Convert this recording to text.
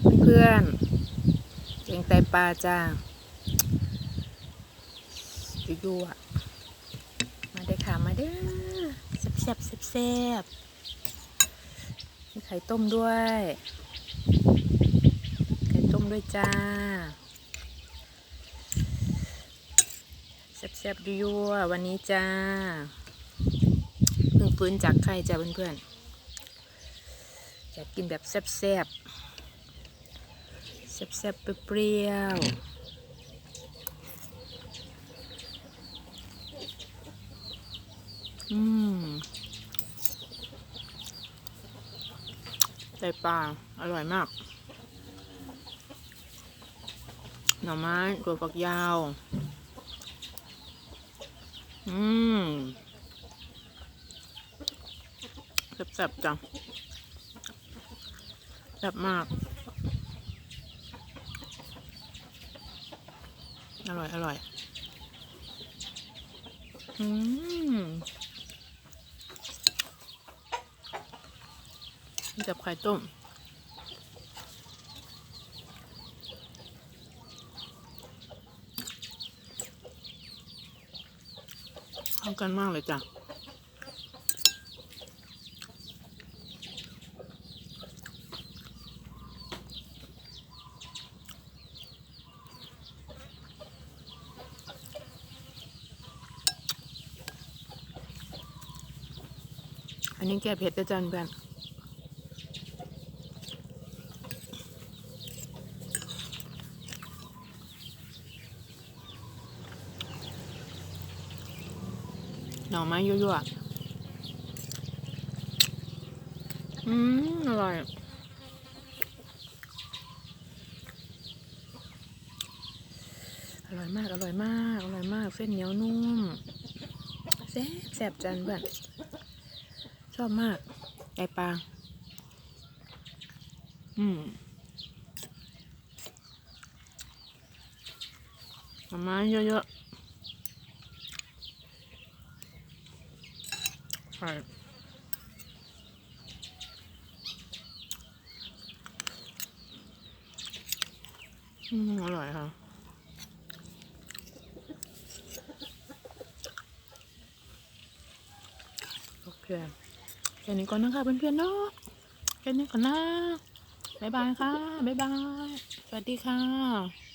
เพื่อนๆแกงไตปลาจ้ายั่วๆมาเด้ค่ะ มาเด้อแซ่บแซ่บๆแซ่บๆมีไข่ต้มด้วย ไข่ต้มด้วยจ้าแซ่บๆยั่ววันนี้จ้าเพิ่งฟื้นจากไข้จ้าเพื่อนๆอยากกินแบบแซ่บๆ แซ่บๆเปรี้ยวอืมไตปลาอร่อยมาก หน่อไม้ตัวฝักยาว อืมแซ่บๆจังแซ่บมาก อร่อย อร่อย อืมจับไข่ต้มเข้ากันมากเลยจ้ะ อันนี้แก้เผ็ดด้วยจ้ะเพื่อนหน่อไม้ยั่วๆ อืม อร่อย อร่อยมาก อร่อยมาก อร่อยมาก เส้นเหนียวนุ่มแซ่บแซ่บจันเพื่อน อบมากไก่ปลาอืมหน่อไม้เยอะๆใช่อืมอร่อยค่ะโอเค ค่นี้ก่อนนะคะเพื่อนๆเนาะแค่นี้ก่อนนะบ๊ายบายค่ะบ๊ายบายสวัสดีค่ะ